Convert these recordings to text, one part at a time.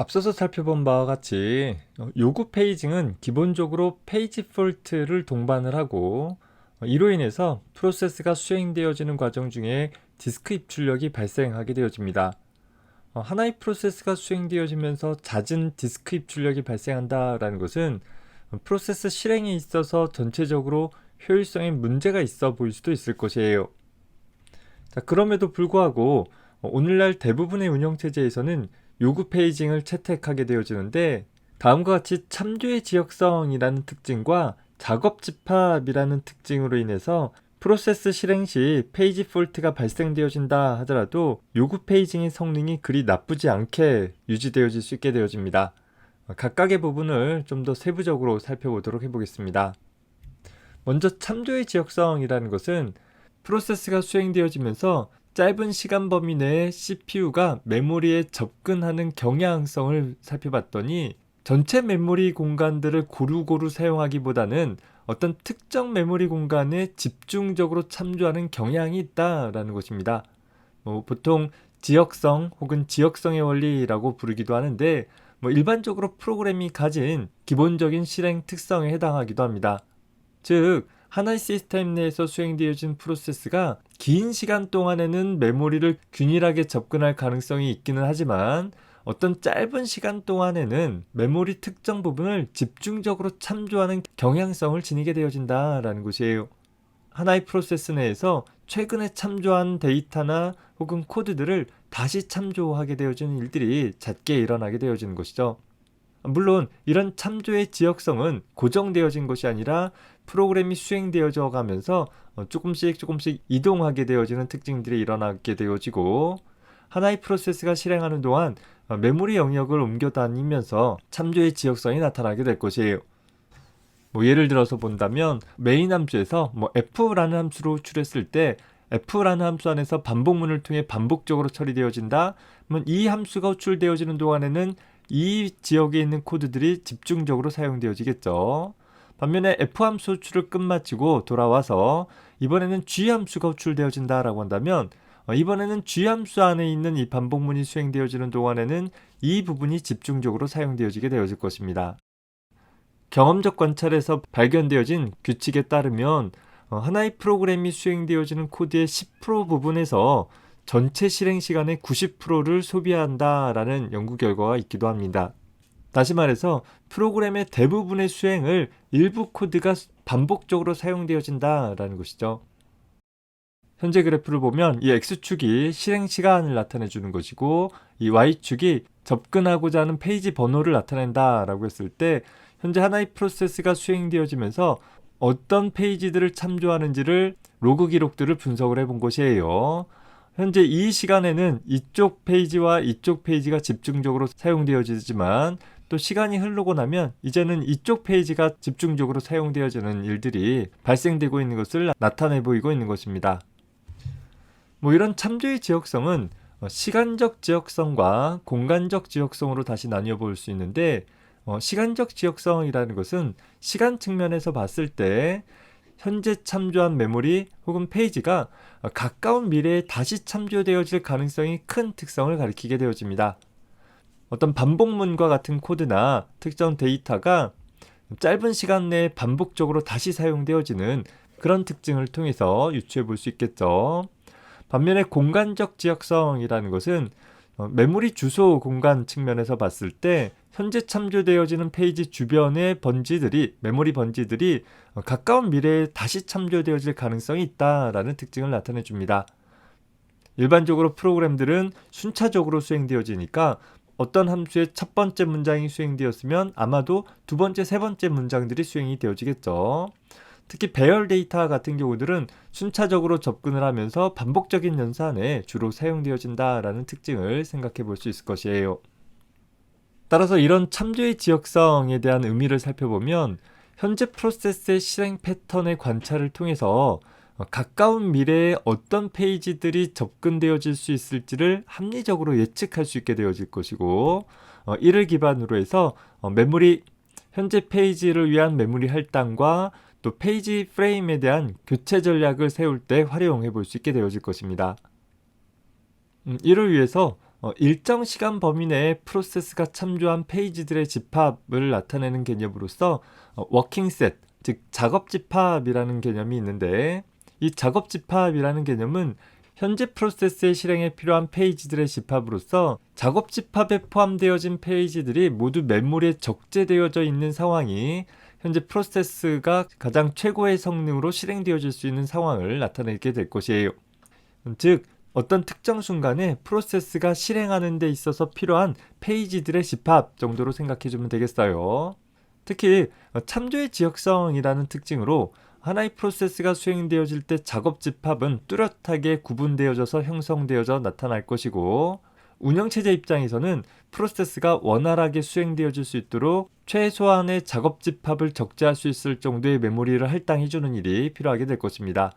앞서서 살펴본 바와 같이 어, 요구 페이징은 기본적으로 페이지 폴트를 동반을 하고 어, 이로 인해서 프로세스가 수행되어지는 과정 중에 디스크 입출력이 발생하게 되어집니다. 어, 하나의 프로세스가 수행되어지면서 잦은 디스크 입출력이 발생한다라는 것은 어, 프로세스 실행에 있어서 전체적으로 효율성에 문제가 있어 보일 수도 있을 것이에요. 자, 그럼에도 불구하고 어, 오늘날 대부분의 운영체제에서는 요구 페이징을 채택하게 되어지는데 다음과 같이 참조의 지역성이라는 특징과 작업 집합이라는 특징으로 인해서 프로세스 실행 시 페이지 폴트가 발생되어진다 하더라도 요구 페이징의 성능이 그리 나쁘지 않게 유지되어질 수 있게 되어집니다. 각각의 부분을 좀 더 세부적으로 살펴보도록 해보겠습니다. 먼저 참조의 지역성이라는 것은 프로세스가 수행되어지면서 짧은 시간 범위 내에 CPU가 메모리에 접근하는 경향성을 살펴봤더니 전체 메모리 공간들을 고루고루 사용하기보다는 어떤 특정 메모리 공간에 집중적으로 참조하는 경향이 있다라는 것입니다. 뭐 보통 지역성 혹은 지역성의 원리라고 부르기도 하는데 뭐 일반적으로 프로그램이 가진 기본적인 실행 특성에 해당하기도 합니다. 즉 하나의 시스템 내에서 수행되어진 프로세스가 긴 시간 동안에는 메모리를 균일하게 접근할 가능성이 있기는 하지만 어떤 짧은 시간 동안에는 메모리 특정 부분을 집중적으로 참조하는 경향성을 지니게 되어진다라는 것이에요. 하나의 프로세스 내에서 최근에 참조한 데이터나 혹은 코드들을 다시 참조하게 되어지는 일들이 잦게 일어나게 되어지는 것이죠. 물론 이런 참조의 지역성은 고정되어진 것이 아니라 프로그램이 수행되어져 가면서 어, 조금씩 조금씩 이동하게 되어지는 특징들이 일어나게 되어지고 하나의 프로세스가 실행하는 동안 어, 메모리 영역을 옮겨 다니면서 참조의 지역성이 나타나게 될 것이에요. 뭐 예를 들어서 본다면 메인 함수에서 뭐 f라는 함수로 호출했을 때 f라는 함수 안에서 반복문을 통해 반복적으로 처리되어진다. 그러면 이 함수가 호출되어지는 동안에는 이 지역에 있는 코드들이 집중적으로 사용되어지겠죠. 반면에 f 함수 호출을 끝마치고 돌아와서 이번에는 g 함수가 호출되어진다라고 한다면 어, 이번에는 g 함수 안에 있는 이 반복문이 수행되어지는 동안에는 이 부분이 집중적으로 사용되어지게 되어질 것입니다. 경험적 관찰에서 발견되어진 규칙에 따르면 어, 하나의 프로그램이 수행되어지는 코드의 10% 부분에서 전체 실행 시간의 90%를 소비한다라는 연구 결과가 있기도 합니다. 다시 말해서 프로그램의 대부분의 수행을 일부 코드가 반복적으로 사용되어진다라는 것이죠. 현재 그래프를 보면 이 X축이 실행 시간을 나타내 주는 것이고 이 Y축이 접근하고자 하는 페이지 번호를 나타낸다라고 했을 때 현재 하나의 프로세스가 수행되어지면서 어떤 페이지들을 참조하는지를 로그 기록들을 분석을 해본 것이에요. 현재 이 시간에는 이쪽 페이지와 이쪽 페이지가 집중적으로 사용되어지지만 또 시간이 흐르고 나면 이제는 이쪽 페이지가 집중적으로 사용되어지는 일들이 발생되고 있는 것을 나타내 보이고 있는 것입니다. 뭐 이런 참조의 지역성은 어, 시간적 지역성과 공간적 지역성으로 다시 나뉘어 볼 수 있는데 어, 시간적 지역성이라는 것은 시간 측면에서 봤을 때 현재 참조한 메모리 혹은 페이지가 가까운 미래에 다시 참조되어질 가능성이 큰 특성을 가리키게 되어집니다. 어떤 반복문과 같은 코드나 특정 데이터가 짧은 시간 내에 반복적으로 다시 사용되어지는 그런 특징을 통해서 유추해 볼 수 있겠죠. 반면에 공간적 지역성이라는 것은 어, 메모리 주소 공간 측면에서 봤을 때 현재 참조되어지는 페이지 주변의 번지들이 메모리 번지들이 어, 가까운 미래에 다시 참조되어질 가능성이 있다라는 특징을 나타내 줍니다. 일반적으로 프로그램들은 순차적으로 수행되어지니까 어떤 함수의 첫 번째 문장이 수행되었으면 아마도 두 번째, 세 번째 문장들이 수행이 되어지겠죠. 특히 배열 데이터 같은 경우들은 순차적으로 접근을 하면서 반복적인 연산에 주로 사용되어진다라는 특징을 생각해 볼 수 있을 것이에요. 따라서 이런 참조의 지역성에 대한 의미를 살펴보면 현재 프로세스의 실행 패턴의 관찰을 통해서 가까운 미래에 어떤 페이지들이 접근되어질 수 있을지를 합리적으로 예측할 수 있게 되어질 것이고 어, 이를 기반으로 해서 어, 메모리 현재 페이지를 위한 메모리 할당과 또 페이지 프레임에 대한 교체 전략을 세울 때 활용해 볼 수 있게 되어질 것입니다. 음, 이를 위해서 어, 일정 시간 범위 내에 프로세스가 참조한 페이지들의 집합을 나타내는 개념으로서 어, 워킹셋, 즉 작업 집합이라는 개념이 있는데 이 작업 집합이라는 개념은 현재 프로세스의 실행에 필요한 페이지들의 집합으로서 작업 집합에 포함되어진 페이지들이 모두 메모리에 적재되어져 있는 상황이 현재 프로세스가 가장 최고의 성능으로 실행되어질 수 있는 상황을 나타내게 될 것이에요. 즉 어떤 특정 순간에 프로세스가 실행하는 데 있어서 필요한 페이지들의 집합 정도로 생각해 주면 되겠어요. 특히 참조의 지역성이라는 특징으로 하나의 프로세스가 수행되어질 때 작업 집합은 뚜렷하게 구분되어져서 형성되어져 나타날 것이고 운영체제 입장에서는 프로세스가 원활하게 수행되어질 수 있도록 최소한의 작업 집합을 적재할 수 있을 정도의 메모리를 할당해주는 일이 필요하게 될 것입니다.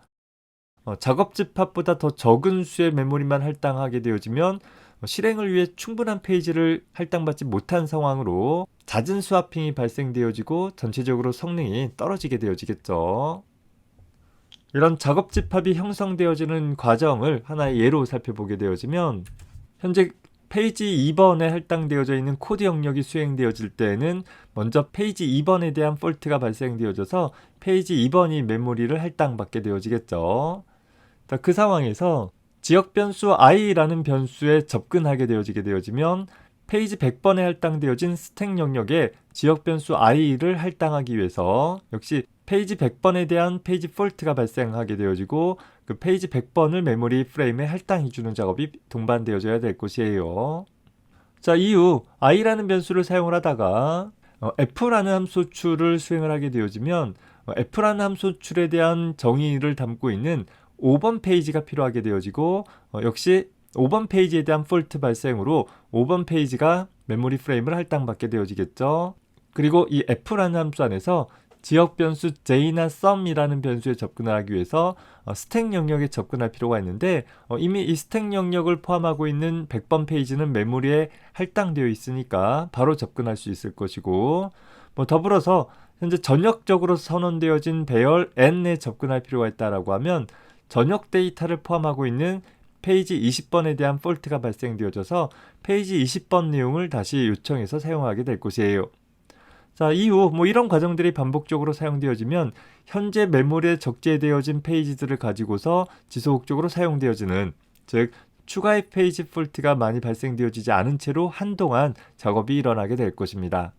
어, 작업 집합보다 더 적은 수의 메모리만 할당하게 되어지면 어, 실행을 위해 충분한 페이지를 할당받지 못한 상황으로 잦은 스와핑이 발생되어지고 전체적으로 성능이 떨어지게 되어지겠죠. 이런 작업 집합이 형성되어지는 과정을 하나의 예로 살펴보게 되어지면 현재 페이지 2번에 할당되어져 있는 코드 영역이 수행되어질 때에는 먼저 페이지 2번에 대한 폴트가 발생되어져서 페이지 2번이 메모리를 할당받게 되어지겠죠. 자, 그 상황에서 지역 변수 i라는 변수에 접근하게 되어지게 되어지면 페이지 100번에 할당되어진 스택 영역에 지역 변수 i를 할당하기 위해서 역시 페이지 100번에 대한 페이지 폴트가 발생하게 되어지고 그 페이지 100번을 메모리 프레임에 할당해 주는 작업이 동반되어져야 될 것이에요. 자, 이후 i라는 변수를 사용을 하다가 어, f라는 함수출을 수행을 하게 되어지면 어, f라는 함수 출에 대한 정의를 담고 있는 5번 페이지가 필요하게 되어지고 어, 역시 5번 페이지에 대한 폴트 발생으로 5번 페이지가 메모리 프레임을 할당받게 되어지겠죠. 그리고 이 f라는 함수 안에서 지역 변수 j나 sum이라는 변수에 접근을 하기 위해서 어, 스택 영역에 접근할 필요가 있는데 어, 이미 이 스택 영역을 포함하고 있는 100번 페이지는 메모리에 할당되어 있으니까 바로 접근할 수 있을 것이고 뭐 더불어서 현재 전역적으로 선언되어진 배열 n에 접근할 필요가 있다라고 하면 전역 데이터를 포함하고 있는 페이지 20번에 대한 폴트가 발생되어져서 페이지 20번 내용을 다시 요청해서 사용하게 될 것이에요. 자, 이후 뭐 이런 과정들이 반복적으로 사용되어지면 현재 메모리에 적재되어진 페이지들을 가지고서 지속적으로 사용되어지는 즉 추가의 페이지 폴트가 많이 발생되어지지 않은 채로 한동안 작업이 일어나게 될 것입니다.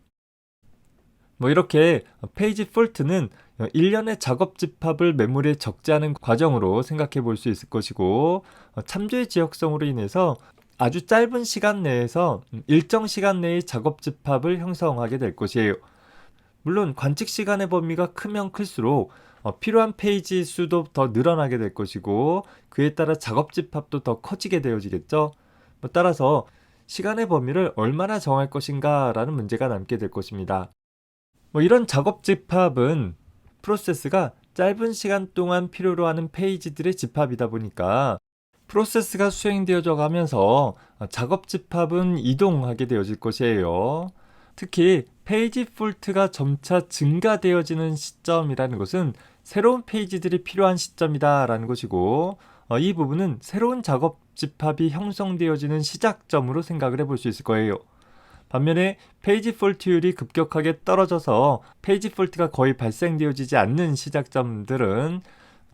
뭐 이렇게 페이지 폴트는 일련의 작업 집합을 메모리에 적재하는 과정으로 생각해 볼 수 있을 것이고 참조의 지역성으로 인해서 아주 짧은 시간 내에서 일정 시간 내의 작업 집합을 형성하게 될 것이에요. 물론 관측 시간의 범위가 크면 클수록 어, 필요한 페이지 수도 더 늘어나게 될 것이고 그에 따라 작업 집합도 더 커지게 되어지겠죠. 뭐 따라서 시간의 범위를 얼마나 정할 것인가라는 문제가 남게 될 것입니다. 뭐 이런 작업 집합은 프로세스가 짧은 시간 동안 필요로 하는 페이지들의 집합이다 보니까 프로세스가 수행되어져 가면서 작업 집합은 이동하게 되어질 것이에요. 특히 페이지 폴트가 점차 증가되어지는 시점이라는 것은 새로운 페이지들이 필요한 시점이다라는 것이고 어, 이 부분은 새로운 작업 집합이 형성되어지는 시작점으로 생각을 해볼 수 있을 거예요. 반면에 페이지 폴트율이 급격하게 떨어져서 페이지 폴트가 거의 발생되어지지 않는 시작점들은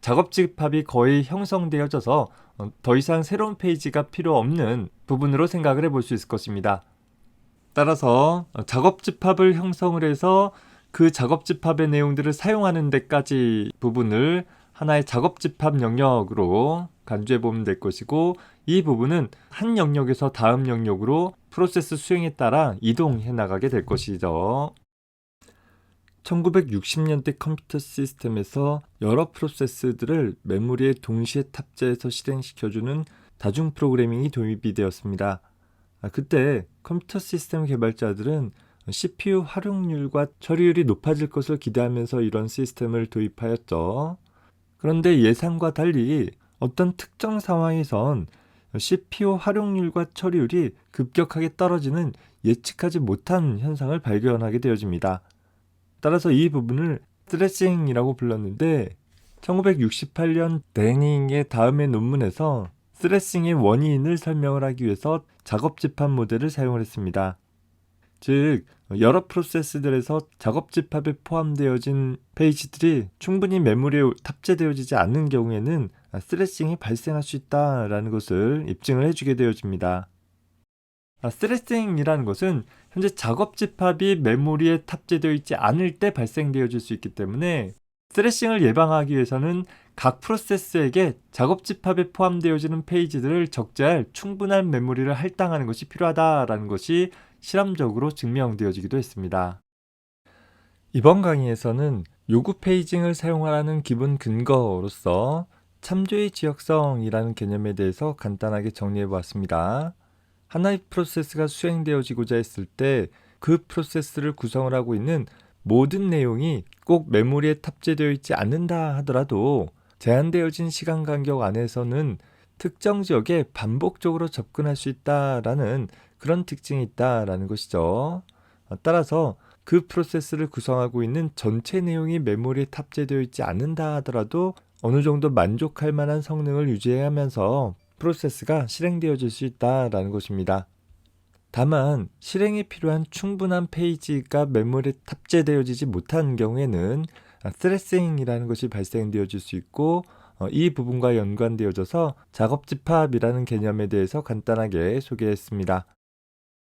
작업 집합이 거의 형성되어져서 어, 더 이상 새로운 페이지가 필요 없는 부분으로 생각을 해볼 수 있을 것입니다. 따라서 어, 작업 집합을 형성을 해서 그 작업 집합의 내용들을 사용하는 데까지 부분을 하나의 작업 집합 영역으로 간주해 보면 될 것이고 이 부분은 한 영역에서 다음 영역으로 프로세스 수행에 따라 이동해 나가게 될 것이죠. 1960년대 컴퓨터 시스템에서 여러 프로세스들을 메모리에 동시에 탑재해서 실행시켜주는 다중 프로그래밍이 도입이 되었습니다. 아, 그때 컴퓨터 시스템 개발자들은 CPU 활용률과 처리율이 높아질 것을 기대하면서 이런 시스템을 도입하였죠. 그런데 예상과 달리 어떤 특정 상황에선 CPU 활용률과 처리율이 급격하게 떨어지는 예측하지 못한 현상을 발견하게 되어집니다. 따라서 이 부분을 스트레싱이라고 불렀는데 1968년 데닝의 다음의 논문에서 스레싱의 원인을 설명을 하기 위해서 작업 집합 모델을 사용을 했습니다. 즉, 여러 프로세스들에서 작업 집합에 포함되어진 페이지들이 충분히 메모리에 탑재되어지지 않는 경우에는 스레싱이 발생할 수 있다라는 것을 입증을 해주게 되어집니다. 아, 스레싱이라는 것은 현재 작업 집합이 메모리에 탑재되어 있지 않을 때 발생되어질 수 있기 때문에 스레싱을 예방하기 위해서는 각 프로세스에게 작업 집합에 포함되어지는 페이지들을 적재할 충분한 메모리를 할당하는 것이 필요하다라는 것이 실험적으로 증명되어지기도 했습니다. 이번 강의에서는 요구 페이징을 사용하라는 기본 근거로서 참조의 지역성이라는 개념에 대해서 간단하게 정리해 보았습니다. 하나의 프로세스가 수행되어지고자 했을 때 그 프로세스를 구성을 하고 있는 모든 내용이 꼭 메모리에 탑재되어 있지 않는다 하더라도 제한되어진 시간 간격 안에서는 특정 지역에 반복적으로 접근할 수 있다라는 그런 특징이 있다라는 것이죠. 어, 따라서 그 프로세스를 구성하고 있는 전체 내용이 메모리에 탑재되어 있지 않는다 하더라도 어느 정도 만족할 만한 성능을 유지하면서 프로세스가 실행되어질 수 있다라는 것입니다. 다만 실행에 필요한 충분한 페이지가 메모리에 탑재되어지지 못한 경우에는 스트레싱이라는 것이 발생되어질 수 있고 어, 이 부분과 연관되어져서 작업 집합이라는 개념에 대해서 간단하게 소개했습니다.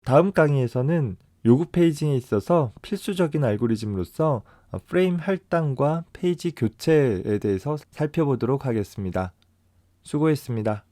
다음 강의에서는 요구 페이징에 있어서 필수적인 알고리즘으로서 어, 프레임 할당과 페이지 교체에 대해서 살펴보도록 하겠습니다. 수고했습니다.